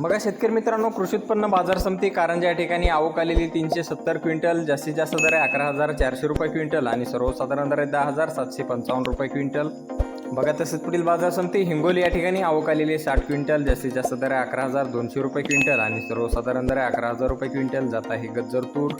बघा शेतकरी मित्रांनो कृषी उत्पन्न बाजार समिती कारंजा या ठिकाणी आवक आलेली तीनशे सत्तर क्विंटल जास्तीत जास्त दर आहे अकरा हजार चारशे रुपये क्विंटल आणि सर्वसाधारण दर आहे दहा हजार सातशे पंचावन्न रुपये क्विंटल. बघा तसेच पुढील बाजार समिती हिंगोली या ठिकाणी आवक आलेली साठ क्विंटल जास्तीत जास्त दर आहे अकरा हजार दोनशे रुपये क्विंटल आणि सर्वसाधारण दर आहे अकरा हजार रुपये क्विंटल जात आहे गज्जर तूर.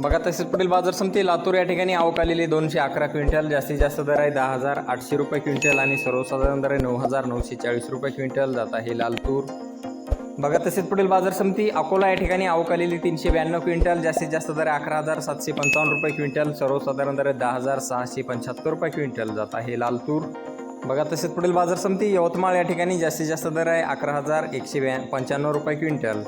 बघा तसेच पुढील बाजार समिती लातूर या ठिकाणी आवक आलेली दोनशे अकरा क्विंटल जास्तीत जास्त दर आहे दहा हजार आठशे रुपये क्विंटल आणि सर्वसाधारण दर आहे नऊ हजार नऊशे चाळीस रुपये क्विंटल जात आहे लाल तूर. बघा तसेच पुढील बाजार समिती अकोला या ठिकाणी आवक आलेली तीनशे ब्याण्णव क्विंटल जास्तीत जास्त दर आहे अकरा हजार सातशे पंचावन्न रुपये क्विंटल सर्वसाधारण दर दहा हजार सहाशे पंच्याहत्तर रुपये क्विंटल जात आहे लाल तूर बघा तसेच पुढील बाजार समिती यवतमाळ या ठिकाणी जास्तीत जास्त दर आहे अकरा हजार एकशे ब्या पंच्याण्णव रुपये क्विंटल.